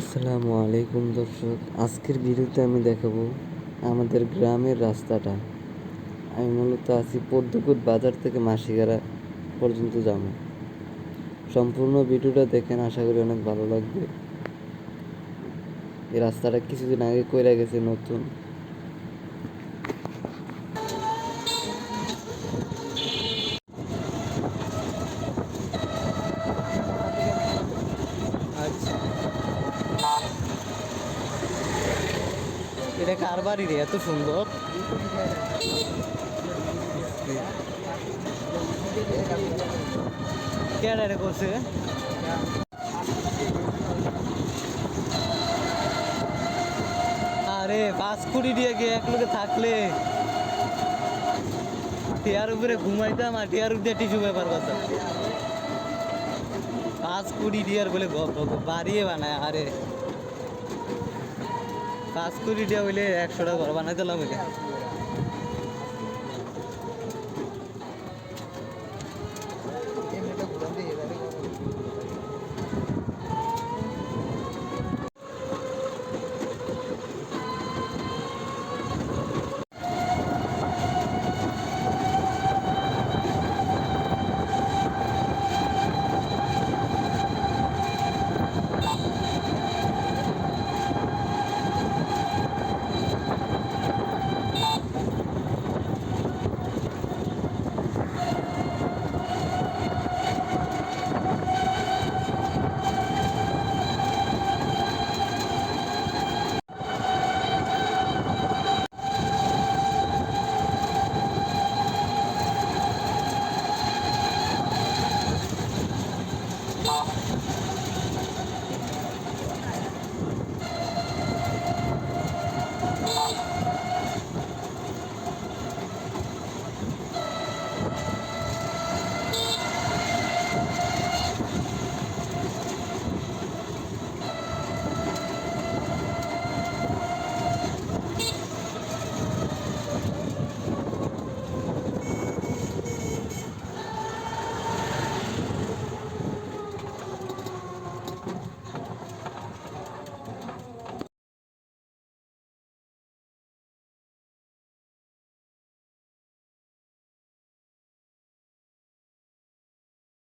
আসসালামু আলাইকুম দর্শক, আজকের ভিডিওতে আমি দেখাবো আমাদের গ্রামের রাস্তাটা। আমি মূলত আছি পদ্মকুট বাজার থেকে মাসিগারা পর্যন্ত যাব। সম্পূর্ণ ভিডিওটা দেখেন, আশা করি অনেক ভালো লাগবে। এই রাস্তাটা কিছুদিন আগে কইরা গেছে নতুন। এটা কার বাড়ি রে? এত সুন্দর। কেডা করছে আরে পাঁচ কুড়ি দিয়ে গিয়ে এক লোকে থাকলে। টিয়ার উপরে ঘুমাইতাম আর টিয়ার উপরে টিস্যু পেপার কথা পাঁচ কুড়ি ডিয়ার বলে বাড়িয়ে বানায়, আরে। পাঁচ কুড়ি হইলে একশো টাকা ঘর বানাইতে লাগবে